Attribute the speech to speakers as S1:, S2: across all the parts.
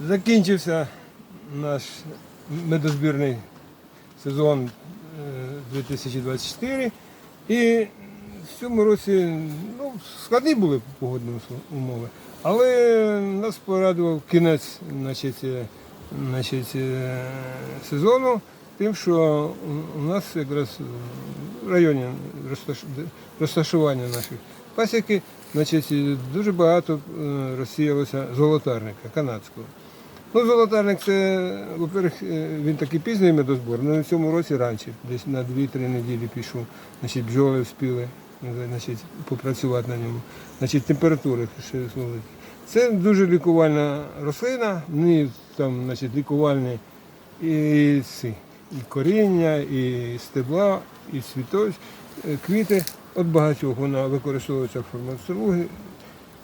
S1: Закінчився наш медозбірний сезон е, 2024. І в цьому році ну, складні були погодні умови. Але нас порадував кінець значить, е, значить, е, сезону тим, що у- нас якраз в районі розташування наших пасіки значить, е, дуже багато е, розсіялося золотарника канадського. Ну, золотарник це, во-первых, е, він такий пізній медозбор, але в цьому році раніше, десь на 2-3 неділі пішов. Значить, бджоли вспіли значить, попрацювати на ньому. Значить, температури ще великі. Це дуже лікувальна рослина, в там значить, лікувальні і, ці, і коріння, і стебла, і цвітось, е, квіти. От багатьох вона використовується в фармацевтології, Е,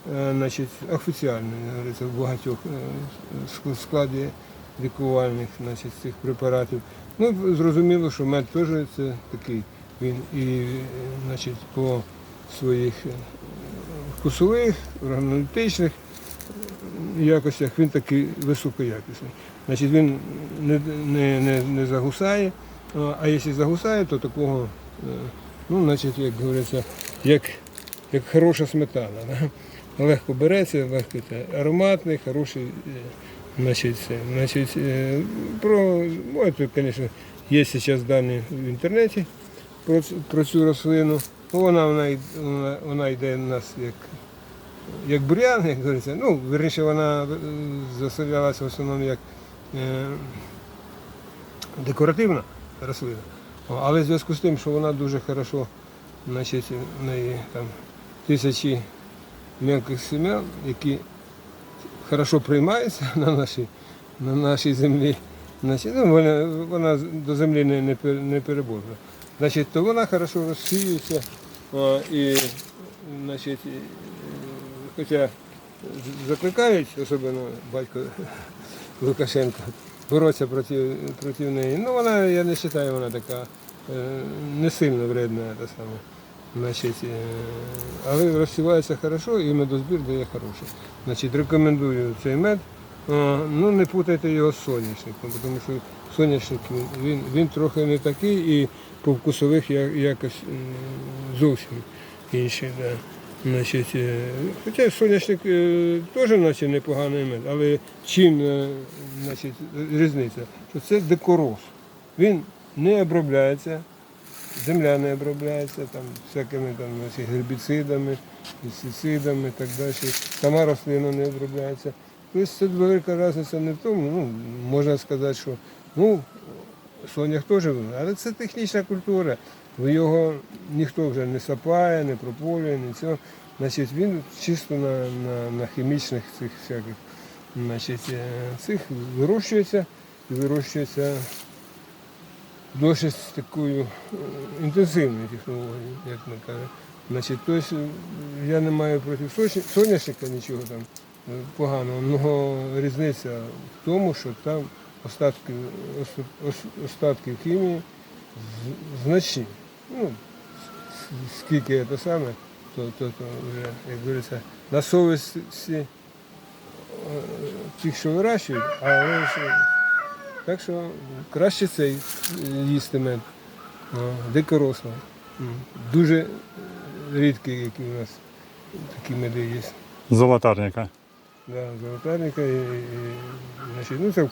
S1: значить, офіціально говориться, в багатьох е, складі лікувальних значить, цих препаратів. Ну, зрозуміло, що мед теж це такий. Він і е, значить, по своїх е, вкусових, органолептичних якостях він такий високоякісний. Значить, він не, не, не, не загусає, а якщо загусає, то такого, е, ну, значить, як говориться, як, як хороша сметана. Да? Легко береться, легко це ароматний, хороший. е, Значить, це, значить, е, про, можете, звісно, є зараз дані в інтернеті про, про цю рослину. Ну, Вона, вона, вона, вона йде у нас як, як бур'ян, як говориться. Ну, верніше, вона е, заселялася в основному як е, декоративна рослина. Але в зв'язку з тим, що вона дуже хорошо, значить, в неї там тисячі мелких семян, які хорошо приймаються на нашій, на нашій землі. Значить, ну, вона, вона до землі не, не, переборна. Значить, то вона хорошо розсіюється. О, і, значить, хоча закликають, особливо батько Лукашенко, боротися проти, проти неї. Ну, вона, я не вважаю, вона така е, не сильно вредна. Та саме. Значить, е, але розсівається хорошо і медозбір дає хороший. Значить, рекомендую цей мед. Е, Ну, не путайте його з соняшником, тому що соняшник він, він, трохи не такий і по вкусових якось зовсім інший. Да. Значить, е, хоча соняшник е, теж наче непоганий мед, але чим значить, різниця? Що це декороз. Він не обробляється, земля не обробляється там, всякими там, гербіцидами, пестицидами і так далі. Сама рослина не обробляється. Тобто це велика різниця не в тому. Ну, можна сказати, що ну, сонях теж, але це технічна культура. Його ніхто вже не сапає, не прополює, нічого. Значить, він чисто на, на, на хімічних цих всяких значить, е, цих вирощується і вирощується досить такою е, інтенсивною технологією, як ми кажемо. Значить, тобто я не маю проти соня- соняшника нічого там е, поганого, але різниця в тому, що там остатки, ос- ос- остатки хімії значні. Ну, скільки це саме, то, то, то вже, як говориться, на совісті тих, що вирощують, але ж, так що краще цей е, їсти мед. Дикоросла. Дуже рідкі, які у нас такі меди є.
S2: Золотарника.
S1: Да, золотарника і, і, значить, ну це в,